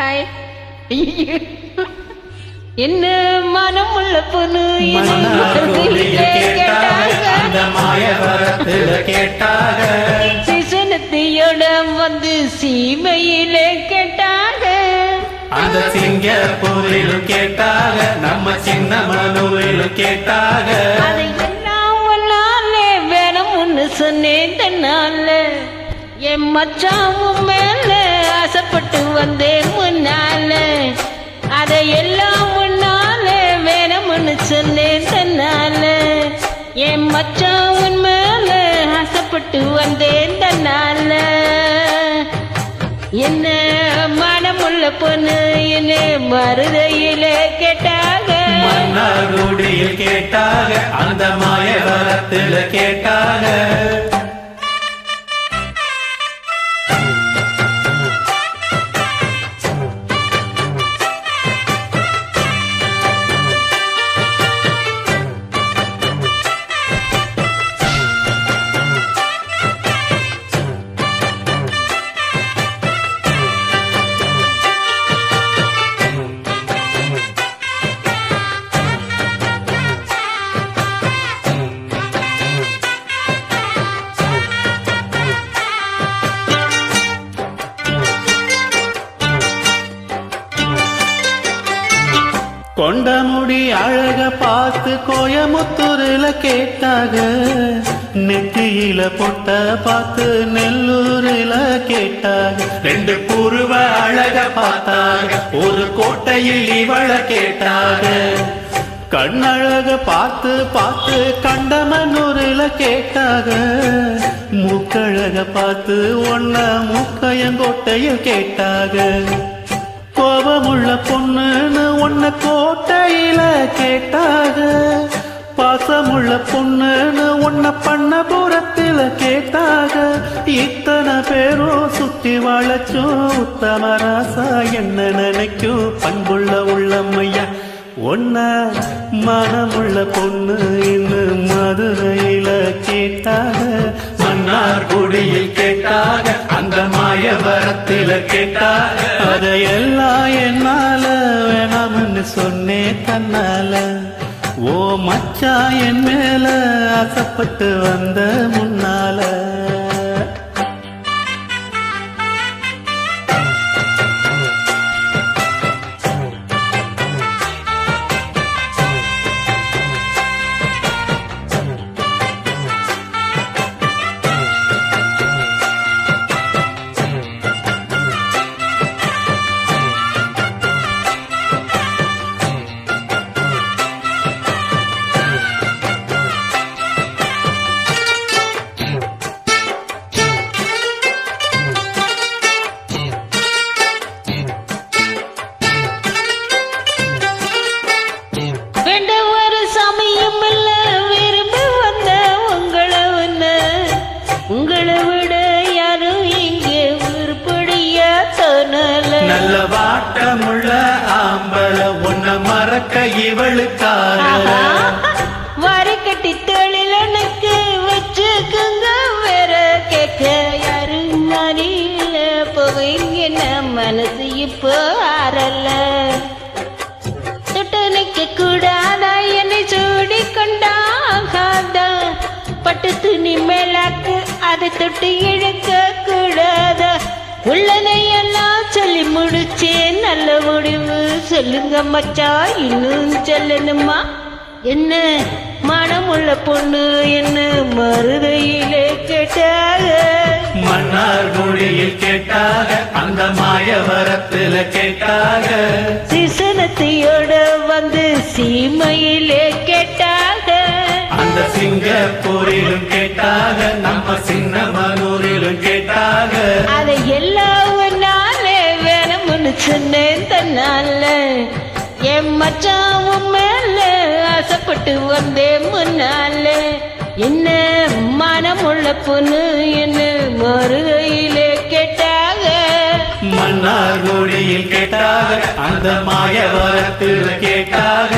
Hi என்ன மனம் உள்ள பொண்ணு கேட்டாக. கேட்டாக. சிசனத்தையோட வந்து சீமையிலே கேட்டாங்க அந்த சிங்கப்பூரிலும் கேட்டாக நம்ம சின்ன மனுவிலும் கேட்டாக சொன்னேன் தன்னால. என் மச்சாவும் மேல ஆசைப்பட்டு வந்தேன் முன்னால. அதை எல்லாம் முன்னால வேணும்னு சொன்னேன் தன்னால. என் மச்சாவும் மேல ஆசைப்பட்டு வந்தேன் தன்னால. என்ன மனமுள்ள பொண்ணு என்ன மருதையில கேட்டாங்க மன்னார்குடியில் கேட்டாக அந்த மாய வரத்துல கேட்டாக. கொண்டமுடி அழக பார்த்து கோயமுத்தூரில் கேட்டாக நெத்தியில பொட்ட பார்த்து நெல்லூரில கேட்டாக ரெண்டு புருவ அழக பார்த்தாக ஒரு கோட்டையில் இவள கேட்டாக. கண்ணழக பார்த்து பார்த்து கண்டமனூரில கேட்டாக மூக்கழக பார்த்து ஒன்ன மூக்கையங்கோட்டையில் கேட்டாக. கோபமுள்ள பொண்ணுன்னு உன்னை கோட்டையில கேட்டாக. பாசமுள்ள பொண்ணுன்னு ஒன்ன பண்ண புறத்தில கேட்டாக. இத்தனை பேரும் சுத்தி வளைச்சும் உத்தமராசா என்ன நினைக்கும்? பண்புள்ள உள்ளம்மையா. ஒன்ன மனமுள்ள பொண்ணு இன்னும் மதுரையில கேட்டாக. மன்னார் குடியில் கேட்டாக. அந்த மாயவரத்தில கேட்டாக. கண்ணால. ஓ மச்சா என் மேல ஆசைப்பட்டு வந்த முன்னால. வாட்டமுள்ள ஆம்பள உன்ன மறக்க இவளுக்காக. வரி கட்டி தொழிலனுக்கு வச்சுக்குங்க வேற கேட்க. யாரு அறியல போவீங்க நம்ம மனசு இப்போ ஆறல தொட்டு நிக்க கூடாதா என்னை சூடி கொண்டாகாதா? பட்டு துணி மேலாக்கு அதை தொட்டு இழ முடிவு சொல்லுங்க மச்சான் இன்னும் சொல்லணுமா? என்ன மனமுள்ள பொண்ணு என்ன மருதையிலே கேட்டாக? மன்னார்குடியில் கேட்டாக அந்த மாயவரத்துல கேட்டாக. சிசனத்தையோட வந்து சீமையிலே கேட்டாக? அந்த சிங்கப்பூரிலும் கேட்டாக நம்ம சின்னமனூரிலும் கேட்டாக. அதை எல்லாம் நாளே வேணும்னு சொன்னேன் என் மச்சாவும் மேல ஆசைப்பட்டு வந்தேன் முன்னால. என்ன மனமுள்ள பொண்ணு என்ன மறுகையிலே கேட்டாக. மன்னார் மன்னார்குடியில் கேட்டாக அந்த மாய வரத்தில் கேட்டாக.